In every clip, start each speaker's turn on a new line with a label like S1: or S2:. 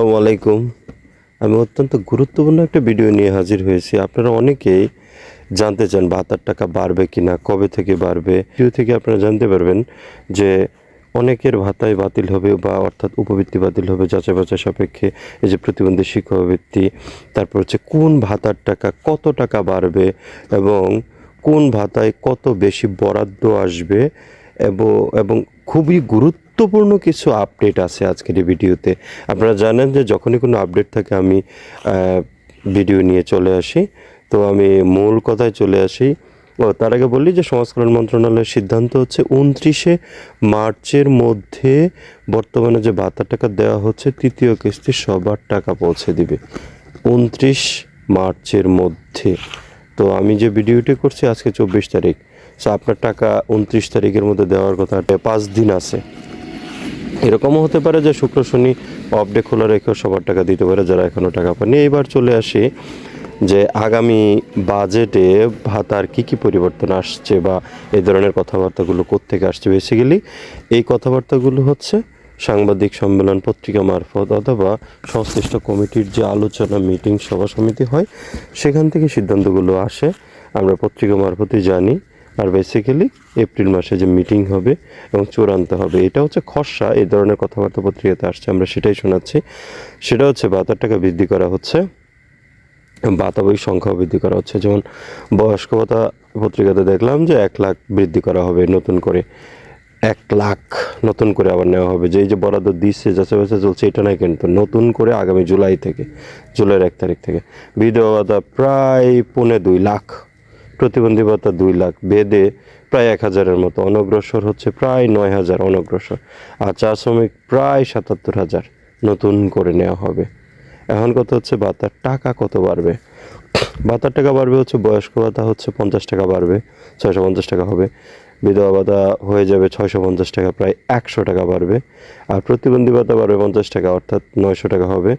S1: আসসালামু আলাইকুম। আমি অত্যন্ত গুরুত্বপূর্ণ একটা ভিডিও নিয়ে হাজির হয়েছি। আপনারা অনেকেই জানতে চান ভাতার টাকা বাড়বে কি না কবে থেকে বাড়বে। ভিডিও থেকে আপনারা জানতে পারবেন যে অনেকের ভাতায় বাতিল হবে বা অর্থাৎ উপবৃত্তি বাতিল হবে যাচাই বাছাই সাপেক্ষে। এই যে প্রতিবন্ধী শিক্ষাবৃত্তি, তারপর হচ্ছে কোন ভাতার টাকা কত টাকা বাড়বে এবং কোন ভাতায় কত বেশি বরাদ্দ আসবে এবং খুবই গুরুত্বপূর্ণ কিছু আপডেট আছে আজকের এই ভিডিওতে। আপনারা জানেন যে যখনই কোনো আপডেট থাকে, আমি ভিডিও নিয়ে চলে আসি। তো আমি মূল কথায় চলে আসি। ও, তার আগে বলি যে কল্যাণ মন্ত্রণালয়ের সিদ্ধান্ত হচ্ছে উনত্রিশে মার্চের মধ্যে বর্তমানে যে ভাতার টাকা দেওয়া হচ্ছে, তৃতীয় কিস্তি সবার টাকা পৌঁছে দিবে। উনত্রিশ মার্চের মধ্যে। তো আমি যে ভিডিওটি করছি, আজকে চব্বিশ তারিখ। সো আপনার টাকা উনত্রিশ তারিখের মধ্যে দেওয়ার কথা পাঁচ দিন আছে। এরকমও হতে পারে যে শুক্র, শনি অফডে খোলা রেখেও সবার টাকা দিতে পারে, যারা এখনও টাকা পাননি। এইবার চলে আসি যে আগামী বাজেটে ভাতার কি কি পরিবর্তন আসছে বা এই ধরনের কথাবার্তাগুলো কোত্থেকে আসছে? বেসিক্যালি এই কথাবার্তাগুলো হচ্ছে সাংবাদিক সম্মেলন পত্রিকা মারফত অথবা সংশ্লিষ্ট কমিটির যে আলোচনা মিটিং সভা সমিতি হয়, সেখান থেকে সিদ্ধান্তগুলো আসে। আমরা পত্রিকা মারফতই জানি। আর বেসিক্যালি এপ্রিল মাসে যে মিটিং হবে এবং চূড়ান্ত হবে, এটা হচ্ছে খসড়া, এই ধরনের কথাবার্তা পত্রিকাতে আসছে, আমরা সেটাই শোনাচ্ছি। সেটা হচ্ছে ভাতার টাকা বৃদ্ধি করা হচ্ছে ভাতা বই সংখ্যা বৃদ্ধি করা হচ্ছে। যেমন বয়স্ক ভাতা পত্রিকাতে দেখলাম যে এক লাখ বৃদ্ধি করা হবে নতুন করে। এক লাখ নতুন করে আবার নেওয়া হবে। যে এই যে বরাদ্দ দিচ্ছে, যাচ্ছে বাচ্চা চলছে, এটা নয় কিন্তু নতুন করে আগামী জুলাই থেকে, জুলাইয়ের এক তারিখ থেকে। বিধবা ভাতা প্রায় পৌনে দুই লাখ প্রতিবন্ধী ভাতা দুই লাখ, বেদে প্রায় এক হাজারের মতো, অনগ্রসর হচ্ছে প্রায় নয় হাজার অনগ্রসর, আর চা শ্রমিক প্রায় সাতাত্তর হাজার নতুন করে নেওয়া হবে। এখন কত হচ্ছে? ভাতার টাকা কত বাড়বে? ভাতার টাকা বাড়বে হচ্ছে বয়স্ক ভাতা হচ্ছে পঞ্চাশ টাকা বাড়বে, ছয়শো পঞ্চাশ টাকা হবে। বিধবা ভাতা হয়ে যাবে ছয়শো পঞ্চাশ টাকা, প্রায় একশো টাকা বাড়বে। আর প্রতিবন্ধী ভাতা বাড়বে পঞ্চাশ টাকা, অর্থাৎ নয়শো টাকা হবে।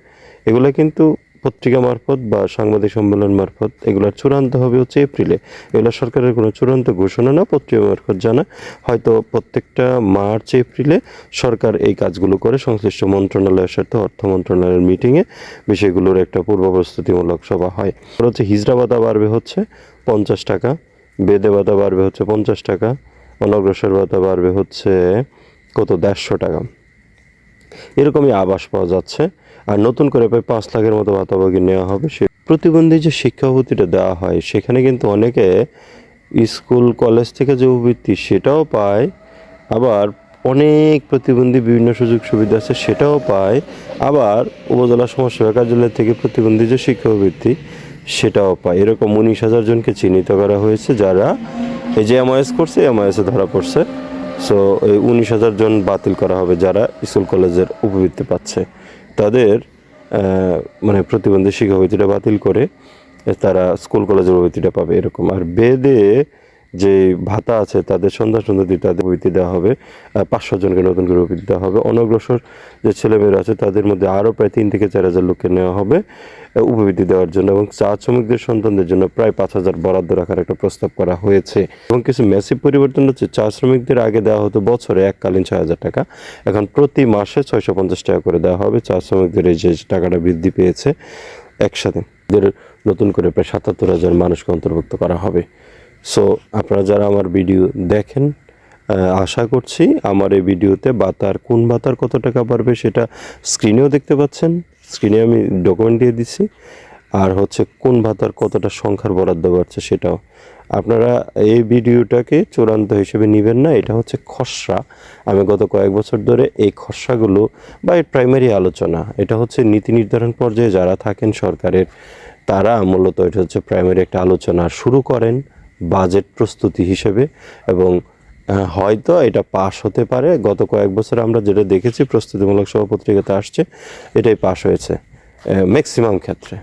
S1: এগুলো কিন্তু পত্রিকা মারফত বা সাংবাদিক সম্মেলন মারফত এগুলোর চূড়ান্ত হবে হচ্ছে এপ্রিলে। এগুলো সরকারের কোনো চূড়ান্ত ঘোষণা না, পত্রিকা মারফত জানা। হয়তো প্রত্যেকটা মার্চ, এপ্রিলে সরকার এই কাজগুলো করে। সংশ্লিষ্ট মন্ত্রণালয়ের সাথে অর্থ মন্ত্রণালয়ের মিটিংয়ে বিষয়গুলোর একটা পূর্ব প্রস্তুতিমূলক সভা হয়। হচ্ছে হিজড়া ভাতা বাড়বে হচ্ছে পঞ্চাশ টাকা, বেদে ভাতা বাড়বে হচ্ছে পঞ্চাশ টাকা, অনগ্রসর ভাতা বাড়বে হচ্ছে কত, দেড়শো টাকা। এরকমই আবাস পাওয়া যাচ্ছে। আর নতুন করে প্রায় পাঁচ লাখের মতো ভাতাভাগি নেওয়া হবে। সে প্রতিবন্ধী যে শিক্ষাভূতিটা দেওয়া হয়, সেখানে কিন্তু অনেকে স্কুল, কলেজ থেকে যে উপবৃত্তি সেটাও পায়, আবার অনেক প্রতিবন্ধী বিভিন্ন সুযোগ সুবিধা আছে সেটাও পায়, আবার উপজেলা সমাজসেবা কার্যালয় থেকে প্রতিবন্ধী যে শিক্ষাবৃত্তি সেটাও পায়। এরকম উনিশ হাজার জনকে চিহ্নিত করা হয়েছে যারা এই যে এমআইএস করছে এমআইএসে ধরা পড়ছে। সো এই উনিশ হাজার জন বাতিল করা হবে যারা স্কুল, কলেজের উপবৃত্তি পাচ্ছে। তাদের মানে প্রতিবন্ধী শিক্ষাবৃত্তিটা বাতিল করে তারা স্কুল কলেজের বৃত্তিটা পাবে এরকম। আর বেদে যে ভাতা আছে, তাদের সন্ধ্যা সন্ধ্যা তাদের উপবৃত্তি দেওয়া হবে পাঁচশো জনকে নতুন করে উপবৃত্তি দেওয়া হবে। অনগ্রসর যে ছেলেমেয়েরা আছে, তাদের মধ্যে আরও প্রায় তিন থেকে চার হাজার লোককে নেওয়া হবে উপবৃত্তি দেওয়ার জন্য। এবং চা শ্রমিকদের সন্তানদের জন্য প্রায় পাঁচ হাজার বরাদ্দ রাখার একটা প্রস্তাব করা হয়েছে। এবং কিছু ম্যাসিভ পরিবর্তন হচ্ছে চা শ্রমিকদের আগে দেওয়া হতো বছরে এককালীন ছয় হাজার টাকা। এখন প্রতি মাসে ছয়শো পঞ্চাশ টাকা করে দেওয়া হবে। চা শ্রমিকদের এই যে টাকাটা বৃদ্ধি পেয়েছে, একসাথে। নতুন করে প্রায় সাতাত্তর হাজার মানুষকে অন্তর্ভুক্ত করা হবে। সো আপনারা যারা আমার ভিডিও দেখেন আশা করছি আমার এই ভিডিওতে বাতার, কোন বাতার কত টাকা বাড়বে সেটা স্ক্রিনেও দেখতে পাচ্ছেন। স্ক্রিনে আমি ডকুমেন্ট দিয়ে দিচ্ছি আর হচ্ছে কোন ভাতার কতটা সংখ্যার বরাদ্দ বাড়ছে সেটাও। আপনারা এই ভিডিওটাকে চূড়ান্ত হিসেবে নেবেন না, এটা হচ্ছে খসড়া। আমি গত কয়েক বছর ধরে এই খসড়াগুলো বা এর প্রাইমারি আলোচনা, এটা হচ্ছে নীতি নির্ধারণ পর্যায়ে যারা থাকেন সরকারের, তারা মূলত এটা হচ্ছে প্রাইমারি একটা আলোচনা শুরু করেন। বাজেট প্রস্তুতি হিসেবে এবং হয়তো এটা পাশ হতে পারে। গত কয়েক বছর আমরা যেটা দেখেছি, প্রস্তুতিমূলক সভা পত্রিকাতে আসছে, এটাই পাশ হয়েছে ম্যাক্সিমাম ক্ষেত্রে।